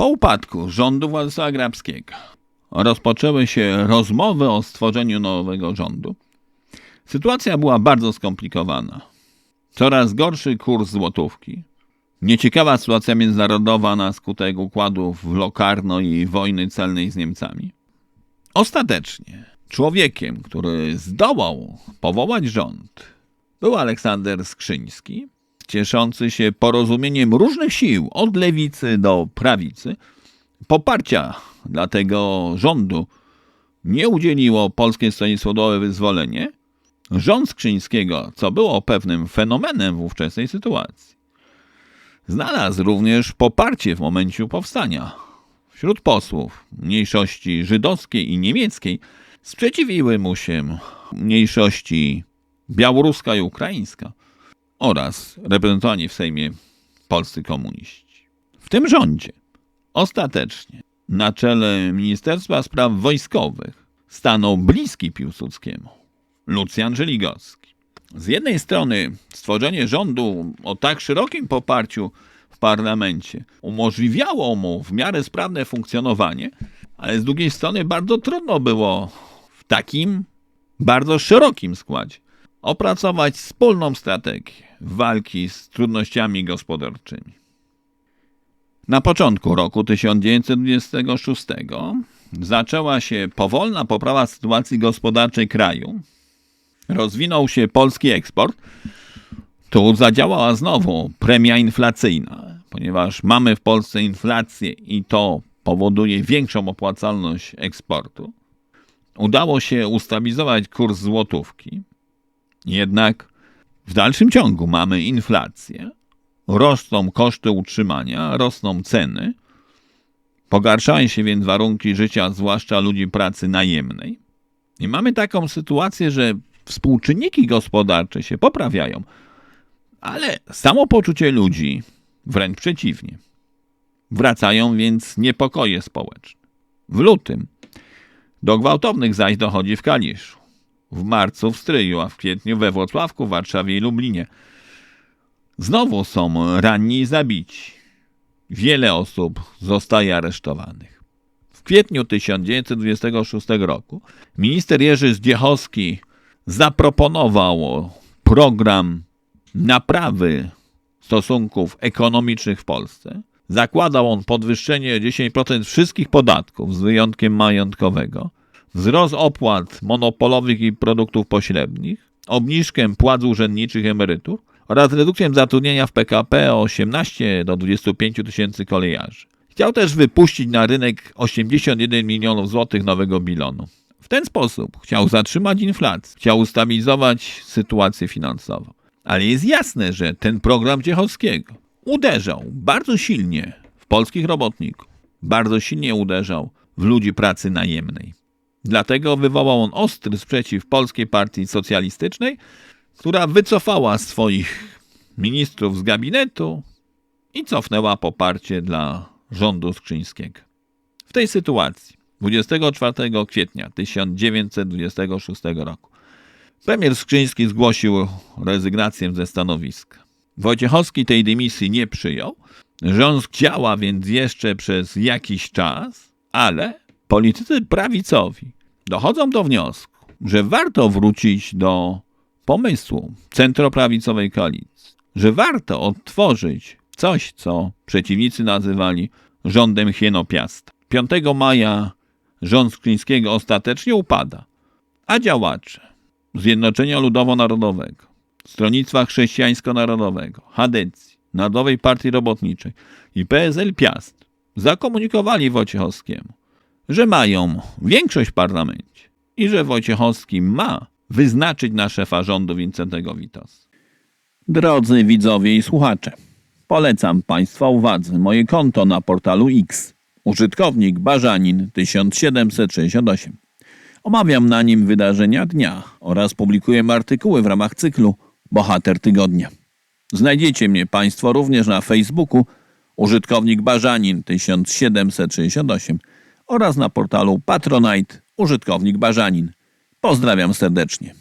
Po upadku rządu Władysława Grabskiego rozpoczęły się rozmowy o stworzeniu nowego rządu. Sytuacja była bardzo skomplikowana. Coraz gorszy kurs złotówki, nieciekawa sytuacja międzynarodowa na skutek układów w Lokarno i wojny celnej z Niemcami. Ostatecznie człowiekiem, który zdołał powołać rząd, był Aleksander Skrzyński, cieszący się porozumieniem różnych sił, od lewicy do prawicy. Poparcia dla tego rządu nie udzieliło Polskie Stronnictwo Ludowe Wyzwolenie. Rząd Skrzyńskiego, co było pewnym fenomenem w ówczesnej sytuacji, znalazł również poparcie w momencie powstania. Wśród posłów mniejszości żydowskiej i niemieckiej sprzeciwiły mu się mniejszości białoruska i ukraińska oraz reprezentowani w Sejmie polscy komuniści. W tym rządzie ostatecznie na czele Ministerstwa Spraw Wojskowych stanął bliski Piłsudskiemu Lucjan Żeligowski. Z jednej strony stworzenie rządu o tak szerokim poparciu w parlamencie umożliwiało mu w miarę sprawne funkcjonowanie, ale z drugiej strony bardzo trudno było w takim bardzo szerokim składzie opracować wspólną strategię walki z trudnościami gospodarczymi. Na początku roku 1926 zaczęła się powolna poprawa sytuacji gospodarczej kraju. Rozwinął się polski eksport. Tu zadziałała znowu premia inflacyjna, ponieważ mamy w Polsce inflację i to powoduje większą opłacalność eksportu. Udało się ustabilizować kurs złotówki. Jednak w dalszym ciągu mamy inflację, rosną koszty utrzymania, rosną ceny, pogarszają się więc warunki życia, zwłaszcza ludzi pracy najemnej. I mamy taką sytuację, że współczynniki gospodarcze się poprawiają, ale samopoczucie ludzi wręcz przeciwnie. Wracają więc niepokoje społeczne. W lutym do gwałtownych zaś dochodzi w Kaliszu w marcu w Stryju, a w kwietniu we Włocławku, Warszawie i Lublinie. Znowu są ranni i zabici. Wiele osób zostaje aresztowanych. W kwietniu 1926 roku minister Jerzy Zdziechowski zaproponował program naprawy stosunków ekonomicznych w Polsce. Zakładał on podwyższenie 10% wszystkich podatków z wyjątkiem majątkowego wzrost opłat monopolowych i produktów pośrednich, obniżkę płac urzędniczych emerytur oraz redukcję zatrudnienia w PKP o 18 do 25 tysięcy kolejarzy. Chciał też wypuścić na rynek 81 milionów złotych nowego bilonu. W ten sposób chciał zatrzymać inflację, chciał ustabilizować sytuację finansową. Ale jest jasne, że ten program Ciechowskiego uderzał bardzo silnie w polskich robotników, bardzo silnie uderzał w ludzi pracy najemnej. Dlatego wywołał on ostry sprzeciw Polskiej Partii Socjalistycznej, która wycofała swoich ministrów z gabinetu i cofnęła poparcie dla rządu Skrzyńskiego. W tej sytuacji 24 kwietnia 1926 roku premier Skrzyński zgłosił rezygnację ze stanowiska. Wojciechowski tej dymisji nie przyjął. Rząd działa więc jeszcze przez jakiś czas, ale politycy prawicowi dochodzą do wniosku, że warto wrócić do pomysłu centroprawicowej koalicji, że warto odtworzyć coś, co przeciwnicy nazywali rządem Hienopiasta. 5 maja rząd Sklińskiego ostatecznie upada, a działacze Zjednoczenia Ludowo-Narodowego, Stronnictwa Chrześcijańsko-Narodowego, Hadecji, Narodowej Partii Robotniczej i PSL Piast zakomunikowali Wojciechowskiemu, że mają większość w parlamencie i że Wojciechowski ma wyznaczyć na szefa rządu Wincentego Witos. Drodzy widzowie i słuchacze, polecam Państwa uwadze moje konto na portalu X, użytkownik Barzanin 1768. Omawiam na nim wydarzenia dnia oraz publikuję artykuły w ramach cyklu Bohater Tygodnia. Znajdziecie mnie Państwo również na Facebooku użytkownik Barzanin 1768 oraz na portalu Patronite użytkownik Barzanin. Pozdrawiam serdecznie.